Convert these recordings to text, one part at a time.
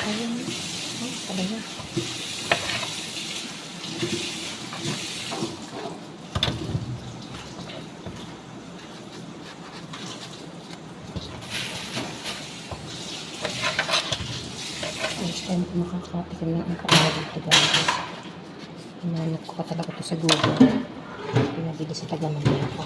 Ayun. Ay, talaga. First time ko makakatikim ng kaawal dito guys. Hinanap ko ka talaga ito sa Google. Pinabili sa taga Manila ko.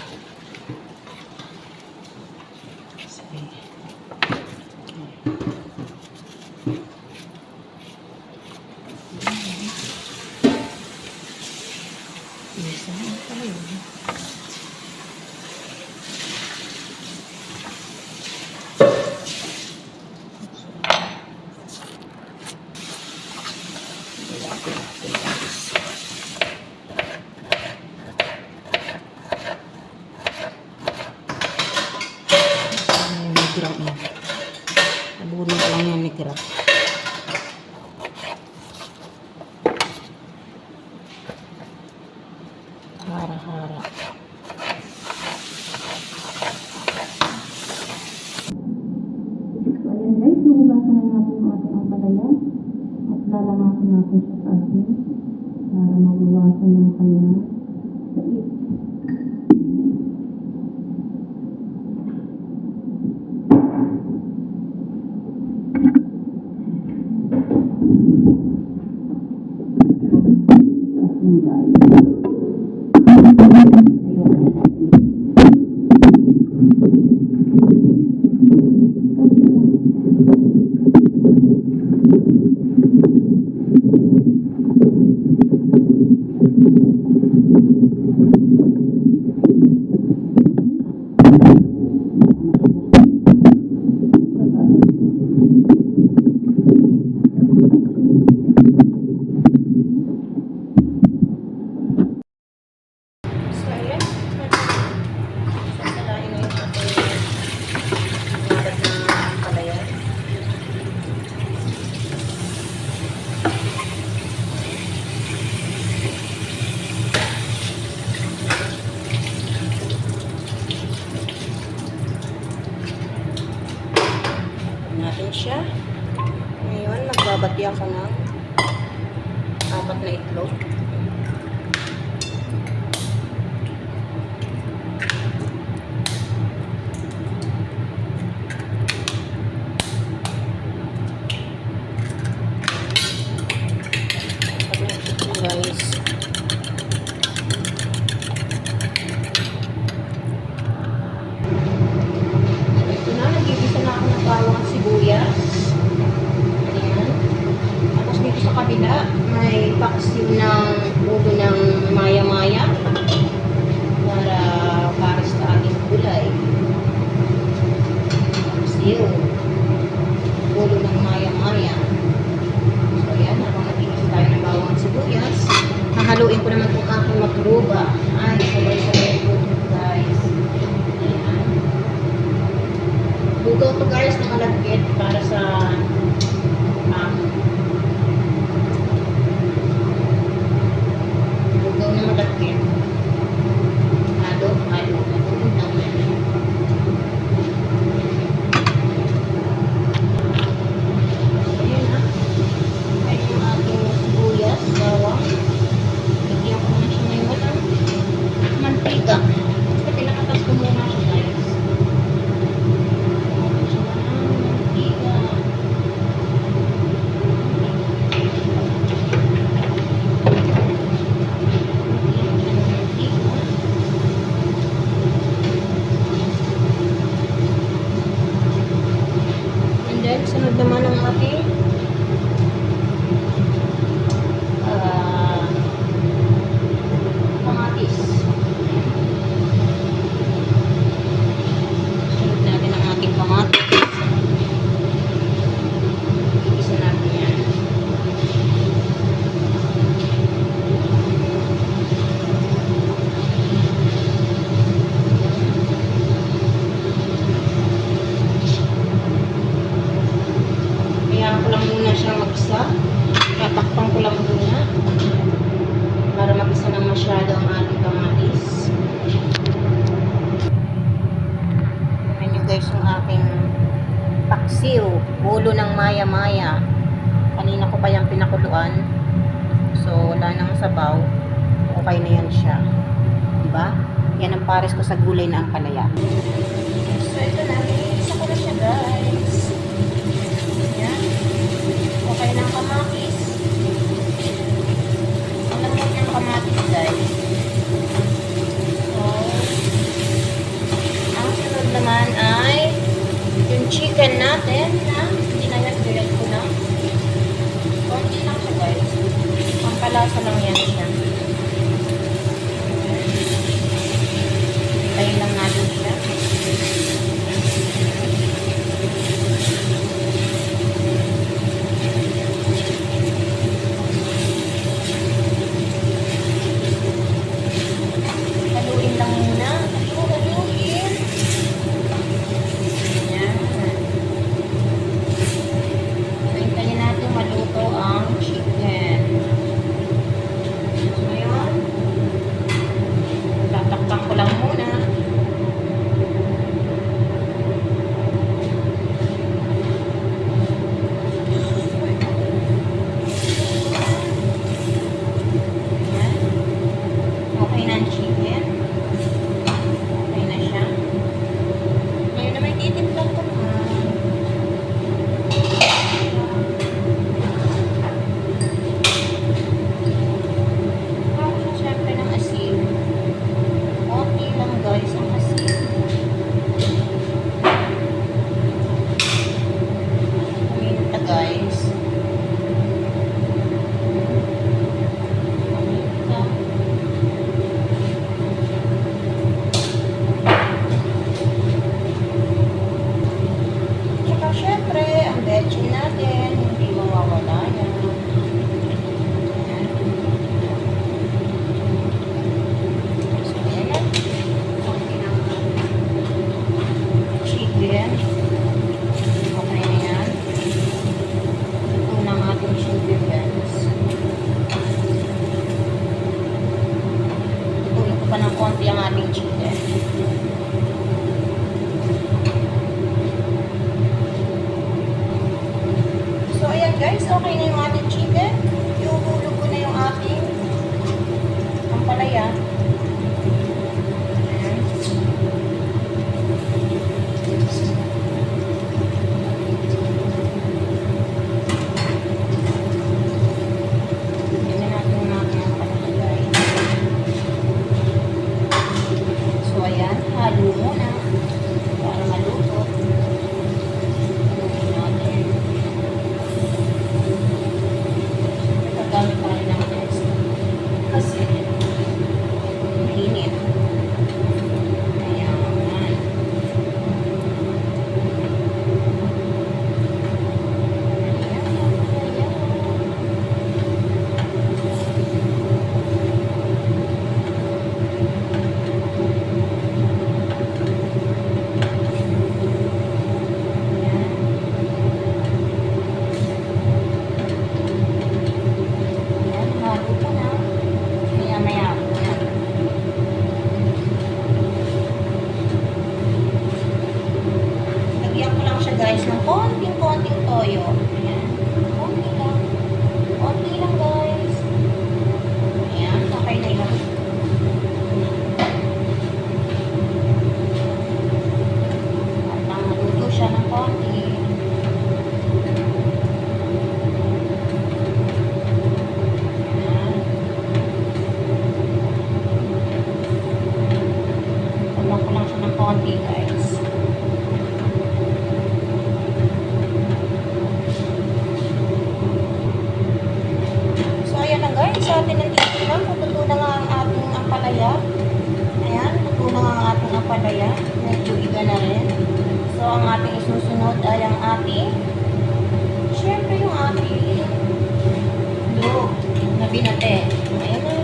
好了好了。nagbati ako ng apat na itlog. hindi ko naman po ako magruba. Ay, sabay-sabay po guys. Ayan. Google to guys, nakalagpit para sa pa yung pinakuluan. So, wala nang sabaw. Okay na yan siya. Diba? Yan ang pares ko sa gulay na ang palaya. So, ito na. Isa ko na siya, guys. Yan. Okay na ang kamatis. Alam mo yung kamatis, guys. పాటించి natin ang titilang. Pututo na nga ang ating ampalaya. Ayan, pututo na nga ang ating ampalaya. Medyo iga na rin. So, ang ating isusunod ay ang ating, syempre yung ating loob na binate. Ayan na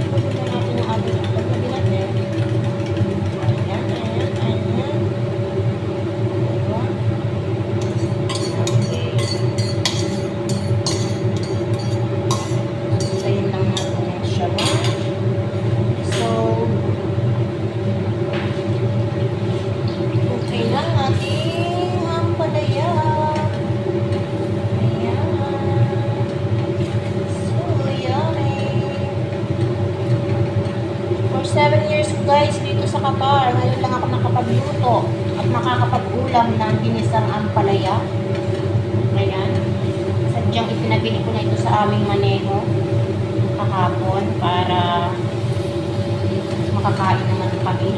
par, ngayon lang ako nakapagluto at makakapagulam ng ginisang ampalaya. Ayan. Sadyang ipinabili ko na ito sa aming maneho kahapon para makakain naman kami.